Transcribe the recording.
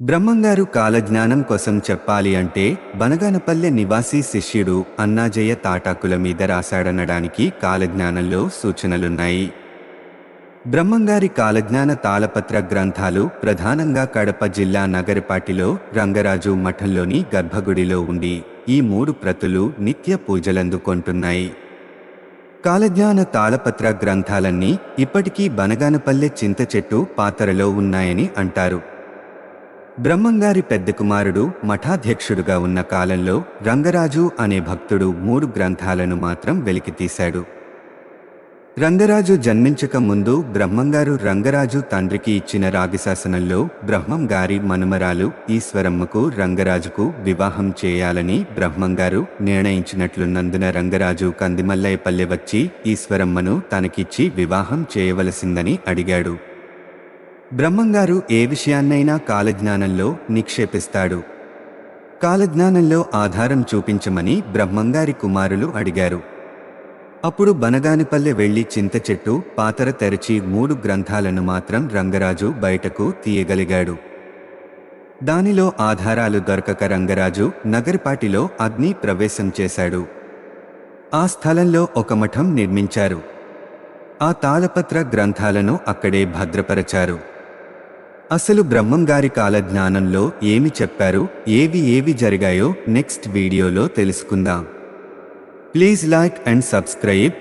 బ్రహ్మంగారు కాలజ్ఞానం కోసం చెప్పాలి అంటే బనగానపల్లె నివాసి శిష్యుడు అన్నాజయ్య తాటాకుల మీద రాశాడనడానికి కాలజ్ఞానంలో సూచనలున్నాయి. బ్రహ్మంగారి కాలజ్ఞాన తాళపత్ర గ్రంథాలు ప్రధానంగా కడప జిల్లా నగరపాటిలో రంగరాజు మఠంలోని గర్భగుడిలో ఉండి ఈ మూడు ప్రతులు నిత్య పూజలందుకొంటున్నాయి. కాలజ్ఞాన తాళపత్ర గ్రంథాలన్నీ ఇప్పటికీ బనగానపల్లె చింత చెట్టు పాతరలో ఉన్నాయని అంటారు. బ్రహ్మంగారి పెద్ద కుమారుడు మఠాధ్యక్షుడుగా ఉన్న కాలంలో రంగరాజు అనే భక్తుడు మూడు గ్రంథాలను మాత్రం వెలికితీశాడు రంగరాజు జన్మించక ముందు బ్రహ్మంగారు రంగరాజు తండ్రికి ఇచ్చిన రాగిశాసనంలో బ్రహ్మంగారి మనుమరాలు ఈశ్వరమ్మకు రంగరాజుకు వివాహం చేయాలని బ్రహ్మంగారు నిర్ణయించినట్లున్నందున రంగరాజు కందిమల్లయ్యపల్లె వచ్చి ఈశ్వరమ్మను తనకిచ్చి వివాహం చేయవలసిందని అడిగాడు. బ్రహ్మంగారు ఏ విషయాన్నైనా కాలజ్ఞానంలో నిక్షేపిస్తాడు. కాలజ్ఞానంలో ఆధారం చూపించమని బ్రహ్మంగారి కుమారులు అడిగారు. అప్పుడు బనగానిపల్లె వెళ్ళి చింత చెట్టు పాతర తెరచి మూడు గ్రంథాలను మాత్రం రంగరాజు బయటకు తీయగలిగాడు. దానిలో ఆధారాలు దొరకక రంగరాజు నగరపాటిలో అగ్ని ప్రవేశం చేశాడు. ఆ స్థలంలో ఒక మఠం నిర్మించారు. ఆ తాళపత్ర గ్రంథాలను అక్కడే భద్రపరచారు. అసలు బ్రహ్మంగారి కాలజ్ఞానంలో ఏమి చెప్పారు? ఏవి ఏవి జరిగాయో నెక్స్ట్ వీడియోలో తెలుసుకుందాం. Please like and subscribe